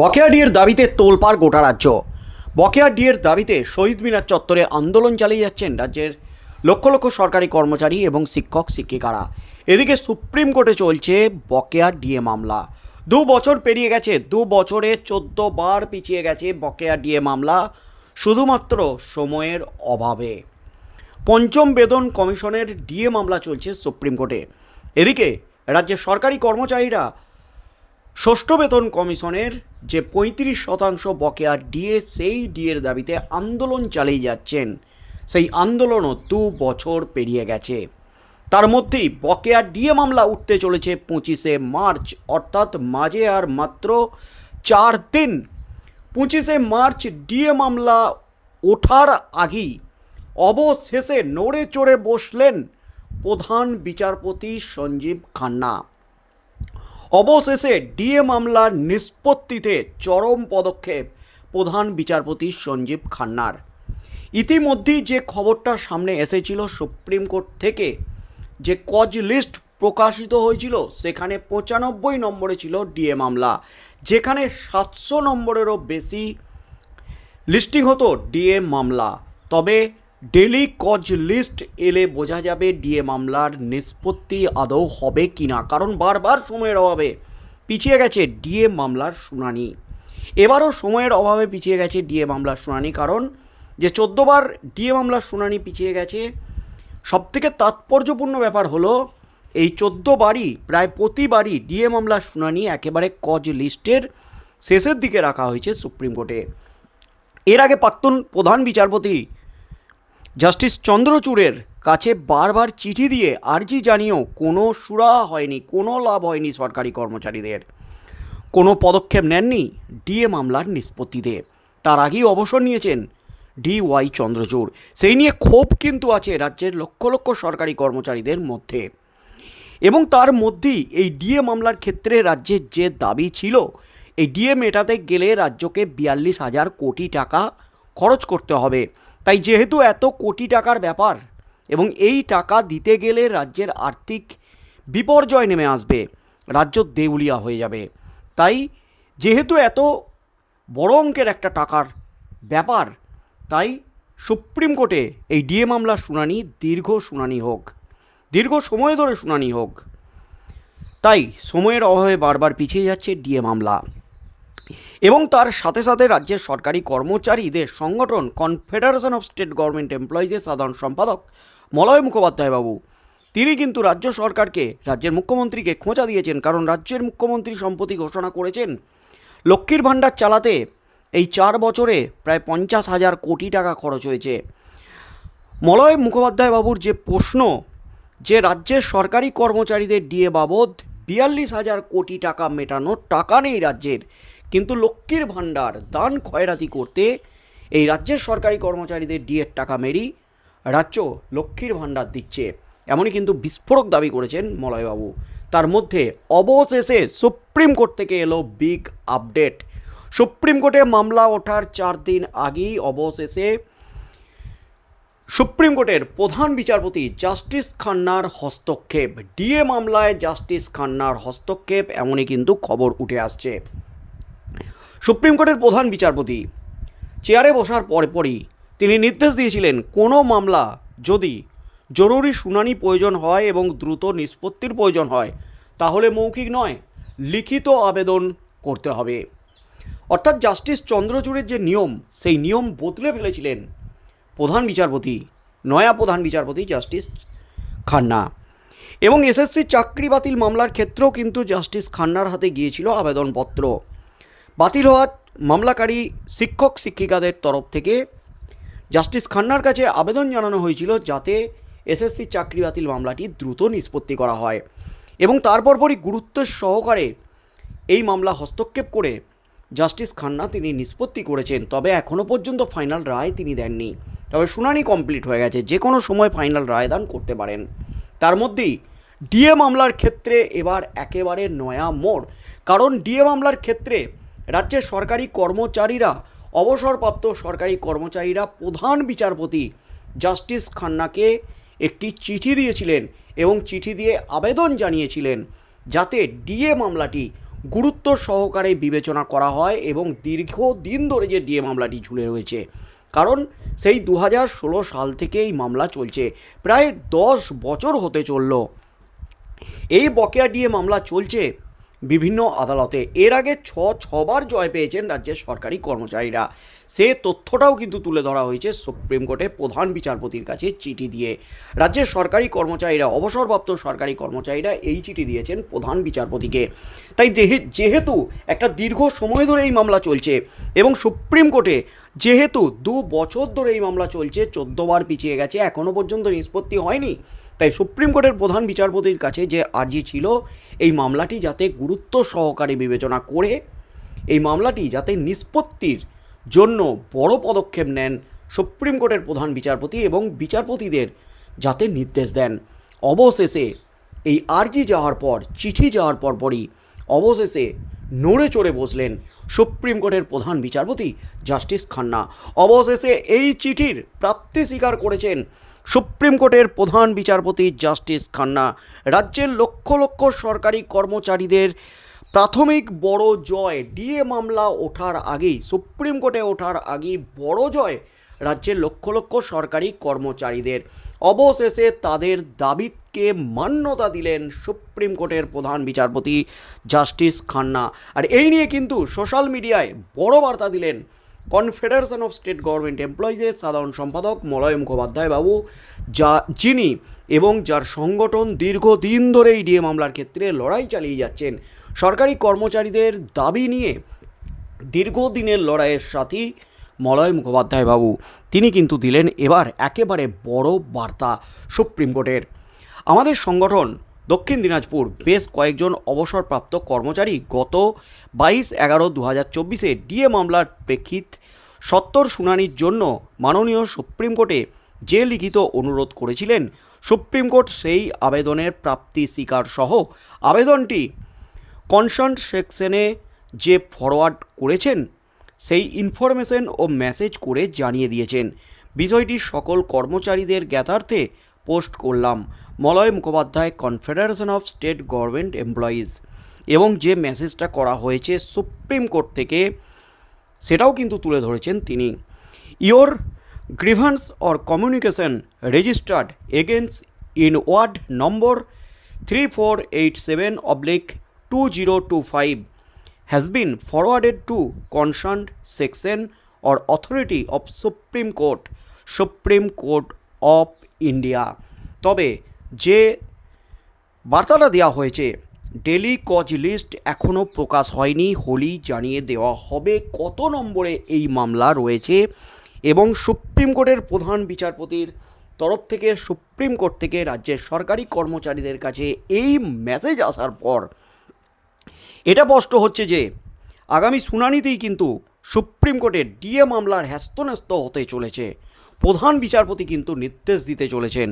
বকেয়া ডিয়ের দাবিতে তোলপাড় গোটা রাজ্য। বকেয়া ডিয়ের দাবিতে শহীদ মিনার চত্বরে আন্দোলন চালিয়ে যাচ্ছেন রাজ্যের লক্ষ লক্ষ সরকারি কর্মচারী এবং শিক্ষক, শিক্ষিকারা। এদিকে সুপ্রিম কোর্টে চলছে বকেয়া ডিএ মামলা। দু বছর পেরিয়ে গেছে, দু বছরে চোদ্দ বার পিছিয়ে গেছে বকেয়া ডিএ মামলা, শুধুমাত্র সময়ের অভাবে। পঞ্চম বেতন কমিশনের ডিএ মামলা চলছে সুপ্রিম কোর্টে। এদিকে রাজ্যের সরকারি কর্মচারীরা ষষ্ঠ বেতন কমিশনের যে পঁয়ত্রিশ শতাংশ বকেয়া ডিএ সেই ডিএর দাবিতে আন্দোলন চালিয়ে যাচ্ছেন। সেই আন্দোলনও দু বছর পেরিয়ে গেছে। তার মধ্যেই বকেয়া ডিএ মামলা উঠতে চলেছে পঁচিশে মার্চ, অর্থাৎ মাঝে আর মাত্র চার দিন। পঁচিশে মার্চ ডিএ মামলা ওঠার আগেই অবশেষে নড়ে চড়ে বসলেন প্রধান বিচারপতি সঞ্জীব খান্না। অবশেষে ডিএ মামলার নিষ্পত্তিতে চরম পদক্ষেপ প্রধান বিচারপতি সঞ্জীব খান্নার। ইতিমধ্যেই যে খবরটা সামনে এসেছিল সুপ্রিম কোর্ট থেকে, যে কজ লিস্ট প্রকাশিত হয়েছিল, সেখানে পঁচানব্বই নম্বরে ছিল ডিএ মামলা যেখানে সাতশো নম্বরেরও বেশি লিস্টিং হতো ডিএ মামলা তবে ডেলি কজ লিস্ট এলে বোঝা যাবে ডিএ মামলার নিষ্পত্তি আদৌ হবে কি না কারণ বারবার সময়ের অভাবে পিছিয়ে গেছে ডিএ মামলার শুনানি। এবারও সময়ের অভাবে পিছিয়ে গেছে ডিএ মামলার শুনানি। কারণ যে চোদ্দোবার ডিএ মামলার শুনানি পিছিয়ে গেছে, সবথেকে তাৎপর্যপূর্ণ ব্যাপার হলো এই চোদ্দ বারই, প্রায় প্রতিবারই ডিএ মামলার শুনানি একেবারে কজ লিস্টের শেষের দিকে রাখা হয়েছে সুপ্রিম কোর্টে। এর আগে প্রাক্তন প্রধান বিচারপতি জাস্টিস চন্দ্রচূড়ের কাছে বারবার চিঠি দিয়ে আর্জি জানিয়েও কোনো সুরাহা হয়নি, কোনো লাভ হয়নি সরকারি কর্মচারীদের। কোনো পদক্ষেপ নেননি ডিএ মামলার নিষ্পত্তিতে। তার আগেই অবসর নিয়েছেন ডি ওয়াই চন্দ্রচূড়। সেই নিয়ে ক্ষোভ কিন্তু আছে রাজ্যের লক্ষ লক্ষ সরকারি কর্মচারীদের মধ্যে। এবং তার মধ্যেই এই ডিএ মামলার ক্ষেত্রে রাজ্যের যে দাবি ছিল, এই ডিএ মেটাতে গেলে রাজ্যকে বিয়াল্লিশ হাজার কোটি টাকা খরচ করতে হবে। তাই যেহেতু এত কোটি টাকার ব্যাপার এবং এই টাকা দিতে গেলে রাজ্যের আর্থিক বিপর্যয় নেমে আসবে, রাজ্য দেউলিয়া হয়ে যাবে। তাই যেহেতু এত বড় অঙ্কের একটা টাকার ব্যাপার, তাই সুপ্রিম কোর্টে এই ডিএ মামলার শুনানি দীর্ঘ শুনানি হোক, দীর্ঘ সময় ধরে শুনানি হোক। তাই সময়ের অভাবে বারবার পিছিয়ে যাচ্ছে ডিএ মামলা। এবং তার সাথে সাথে রাজ্যের সরকারি কর্মচারীদের সংগঠন কনফেডারেশন অফ স্টেট গভর্নমেন্ট এমপ্লয়িজের সাধারণ সম্পাদক মলয় মুখোপাধ্যায় বাবু তিনি কিন্তু রাজ্য সরকারকে, রাজ্যের মুখ্যমন্ত্রীকে খোঁচা দিয়েছেন কারণ রাজ্যের মুখ্যমন্ত্রী সম্প্রতি ঘোষণা করেছেন লক্ষ্মীর ভাণ্ডার চালাতে এই চার বছরে প্রায় পঞ্চাশ হাজার কোটি টাকা খরচ হয়েছে। মলয় মুখোপাধ্যায় বাবুর যে প্রশ্ন, যে রাজ্যের সরকারি কর্মচারীদের ডিএ বাবদ বিয়াল্লিশ হাজার কোটি টাকা মেটানোর টাকা নেই রাজ্যের কিন্তু লক্ষ্মীর ভাণ্ডার দান খয়রাতি করতে এই রাজ্যের সরকারি কর্মচারীদের ডিএর টাকা মেরি রাজ্য লক্ষ্মীর ভাণ্ডার দিচ্ছে। এমনই কিন্তু বিস্ফোরক দাবি করেছেন মলয়বাবু। তার মধ্যে অবশেষে সুপ্রিম কোর্ট থেকে এলো বিগ আপডেট। সুপ্রিম কোর্টে মামলা ওঠার চার দিন আগেই অবশেষে সুপ্রিম কোর্টের প্রধান বিচারপতি জাস্টিস খান্নার হস্তক্ষেপ। ডিএ মামলায় জাস্টিস খান্নার হস্তক্ষেপ, এমনই কিন্তু খবর উঠে আসছে। সুপ্রিম কোর্টের প্রধান বিচারপতি। চেয়ারে বসার পরে পরই তিনি নির্দেশ দিয়েছিলেন, কোনো মামলা যদি জরুরি শুনানি প্রয়োজন হয় এবং দ্রুত নিষ্পত্তির প্রয়োজন হয়, তাহলে মৌখিক নয়, লিখিত আবেদন করতে হবে। অর্থাৎ জাস্টিস চন্দ্রচূড়ের যে নিয়ম, সেই নিয়ম বদলে ফেলেছিলেন প্রধান বিচারপতি, নয়া প্রধান বিচারপতি জাস্টিস খান্না। এবং এসএসসি চাকরি বাতিল মামলার ক্ষেত্রেও কিন্তু জাস্টিস খান্নার হাতে গিয়েছিল আবেদনপত্র। বাতিল হওয়া মামলাকারী শিক্ষক শিক্ষিকাদের তরফ থেকে জাস্টিস খান্নার কাছে আবেদন জানানো হয়েছিল যাতে এসএসসি চাকরি বাতিল মামলাটি দ্রুত নিষ্পত্তি করা হয় এবং তারপর পরই গুরুত্বের সহকারে এই মামলা হস্তক্ষেপ করে জাস্টিস খান্না তিনি নিষ্পত্তি করেছেন। তবে এখনও পর্যন্ত ফাইনাল রায় তিনি দেননি। তবে শুনানি কমপ্লিট হয়ে গেছে। যে কোনো সময় ফাইনাল রায় দান করতে পারেন। তার মধ্যেই ডিএ মামলার ক্ষেত্রে এবার একেবারে নয়া মোড়। কারণ ডিএ মামলার ক্ষেত্রে রাজ্যের সরকারি কর্মচারীরা, অবসরপ্রাপ্ত সরকারি কর্মচারীরা প্রধান বিচারপতি জাস্টিস খান্নাকে একটি চিঠি দিয়েছিলেন এবং চিঠি দিয়ে আবেদন জানিয়েছিলেন যাতে ডিএ মামলাটি গুরুত্ব সহকারে বিবেচনা করা হয় এবং দীর্ঘদিন ধরে যে ডিএ মামলাটি ঝুলে রয়েছে। কারণ সেই দু হাজার ষোলো সাল থেকে এই মামলা চলছে। প্রায় দশ বছর হতে চলল। এই বকেয়া ডিএ মামলা চলছে বিভিন্ন আদালতে। এর আগে ছ, ছবার জয় পেয়েছেন রাজ্যের সরকারি কর্মচারীরা। সে তথ্যটাও কিন্তু তুলে ধরা হয়েছে সুপ্রিম কোর্টে প্রধান বিচারপতির কাছে চিঠি দিয়ে। রাজ্যের সরকারি কর্মচারীরা, অবসরপ্রাপ্ত সরকারি কর্মচারীরা এই চিঠি দিয়েছেন প্রধান বিচারপতিকে। তাই যেহে- যেহেতু একটা দীর্ঘ সময় ধরে এই মামলা চলছে এবং সুপ্রিম কোর্টে যেহেতু দু বছর ধরে এই মামলা চলছে, চোদ্দবার পিছিয়ে গেছে এখনও পর্যন্ত নিষ্পত্তি হয়নি তাই সুপ্রিম কোর্টের প্রধান বিচারপতির কাছে যে আর্জি ছিল, এই মামলাটি যাতে গুরুত্ব সহকারে বিবেচনা করে, এই মামলাটি যাতে নিষ্পত্তির জন্য বড় পদক্ষেপ নেন সুপ্রিম কোর্টের প্রধান বিচারপতি এবং বিচারপতিদের যাতে নির্দেশ দেন। অবশেষে এই আর্জি যাওয়ার পর, চিঠি যাওয়ার পরপরই অবশেষে নড়ে চড়ে বসলেন সুপ্রিম কোর্টের প্রধান বিচারপতি জাস্টিস খান্না। অবশেষে এই চিঠির প্রাপ্তি স্বীকার করেছেন সুপ্রিম কোর্টের প্রধান বিচারপতি জাস্টিস খান্না, রাজ্যের লক্ষ লক্ষ সরকারি কর্মচারীদের প্রাথমিক বড় জয়, ডিএ মামলা ওঠার আগেই, সুপ্রিম কোর্টে ওঠার আগেই বড় জয় রাজ্যের লক্ষ লক্ষ সরকারি কর্মচারীদের। অবশেষে তাদের দাবিকে মান্যতা দিলেন সুপ্রিম কোর্টের প্রধান বিচারপতি জাস্টিস খান্না। আর এই নিয়ে কিন্তু সোশ্যাল মিডিয়ায় বড় বার্তা দিলেন কনফেডারেশন অফ স্টেট গভর্নমেন্ট এমপ্লয়িজের সাধারণ সম্পাদক মলয় মুখোপাধ্যায় বাবু, যা যিনি এবং যার সংগঠন দীর্ঘদিন ধরে এই ডিএ মামলার ক্ষেত্রে লড়াই চালিয়ে যাচ্ছেন, সরকারি কর্মচারীদের দাবি নিয়ে দীর্ঘদিনের লড়াইয়ের সাথী মলয় মুখোপাধ্যায় বাবু। তিনি কিন্তু দিলেন এবার একেবারে বড় বার্তা সুপ্রিম কোর্টের। আমাদের সংগঠন দক্ষিণ দিনাজপুর বেশ কয়েকজন অবসরপ্রাপ্ত কর্মচারী গত বাইশ এগারো দু হাজার চব্বিশে ডিএ মামলার প্রেক্ষিত সত্তর শুনানির জন্য মাননীয় সুপ্রিম কোর্টে যে লিখিত অনুরোধ করেছিলেন। সুপ্রিম কোর্ট সেই আবেদনের প্রাপ্তি স্বীকার সহ আবেদনটি কনসার্ন সেকশনে যে ফরওয়ার্ড করেছেন, সেই ইনফরমেশন ও মেসেজ করে জানিয়ে দিয়েছেন। বিষয়টি সকল কর্মচারীদের জ্ঞাতার্থে পোস্ট করলাম। Malay Mukhopadhyay confederation of state government employees এবং যে মেসেজটা করা হয়েছে সুপ্রিম কোর্ট থেকে সেটাও কিন্তু তুলে ধরেছেন তিনি your grievance or communication registered against inward number three four eight seven oblique two zero two five has been forwarded to concerned section or authority of Supreme Court, Supreme Court of India. তবে যে বার্তাটা দেওয়া হয়েছে, daily cause list এখনও প্রকাশ হয়নি, হোলি জানিয়ে দেওয়া হবে কত নম্বরে এই মামলা রয়েছে? এবং সুপ্রিম কোর্টের প্রধান বিচারপতির তরফ থেকে সুপ্রিম কোর্ট থেকে রাজ্যের সরকারি কর্মচারীদের কাছে এই মেসেজ আসার পর, এটা স্পষ্ট হচ্ছে যে আগামী শুনানিতেই কিন্তু সুপ্রিম কোর্টের ডিএ মামলার হ্যাস্তন্যস্ত হতে চলেছে। প্রধান বিচারপতি কিন্তু নির্দেশ দিতে চলেছেন।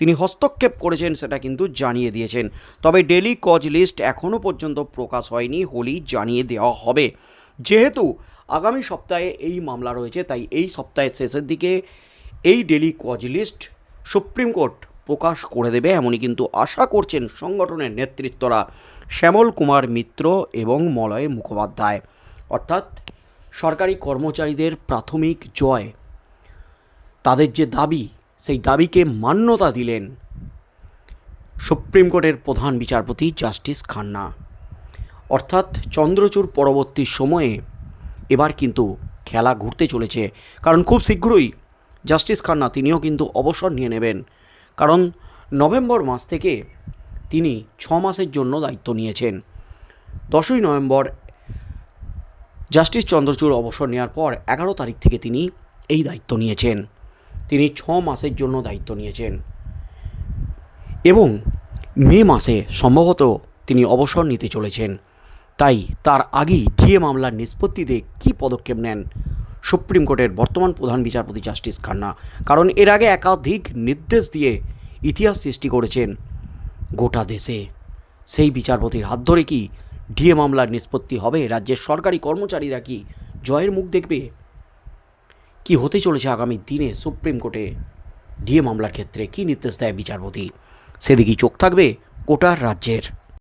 তিনি হস্তক্ষেপ করেছেন, সেটা কিন্তু জানিয়ে দিয়েছেন। তবে ডেলি কজ লিস্ট এখনও পর্যন্ত প্রকাশ হয়নি, হোলি জানিয়ে দেওয়া হবে। যেহেতু আগামী সপ্তাহে এই মামলা রয়েছে, তাই এই সপ্তাহের শেষের দিকে এই daily cause list supreme court প্রকাশ করে দেবে, এমনই কিন্তু আশা করছেন সংগঠনের নেতৃত্বরা শ্যামল কুমার মিত্র এবং মলয় মুখোপাধ্যায়। অর্থাৎ সরকারি কর্মচারীদের প্রাথমিক জয় তাদের যে দাবি, সেই দাবিকে মান্যতা দিলেন সুপ্রিম কোর্টের প্রধান বিচারপতি জাস্টিস খান্না। অর্থাৎ চন্দ্রচূড় পরবর্তী সময়ে এবার কিন্তু খেলা ঘুরতে চলেছে। কারণ খুব শীঘ্রই জাস্টিস খান্না, তিনিও কিন্তু অবসর নিয়ে নেবেন। কারণ নভেম্বর মাস থেকে তিনি ছ মাসের জন্য দায়িত্ব নিয়েছেন। দশই নভেম্বর জাস্টিস চন্দ্রচূড় অবসর নেওয়ার পর এগারো তারিখ থেকে তিনি এই দায়িত্ব নিয়েছেন। তিনি ছ মাসের জন্য দায়িত্ব নিয়েছেন। এবং মে মাসে সম্ভবত তিনি অবসর নিতে চলেছেন। তাই তার আগেই ডিএ মামলার নিষ্পত্তিতে কী পদক্ষেপ নেন সুপ্রিম কোর্টের বর্তমান প্রধান বিচারপতি জাস্টিস খান্না। কারণ এর আগে একাধিক নির্দেশ দিয়ে ইতিহাস সৃষ্টি করেছেন গোটা দেশে। সেই বিচারপতির হাত ধরে কি ডিএ মামলার নিষ্পত্তি হবে? রাজ্যের সরকারি কর্মচারীরা কি জয়ের মুখ দেখবে? কি হতে চলেছে আগামী দিনে সুপ্রিম কোর্টে? ডিএ মামলার ক্ষেত্রে কি নির্দেশ দেয় বিচারপতি? সেদিকেই চোখ থাকবে গোটা রাজ্যের।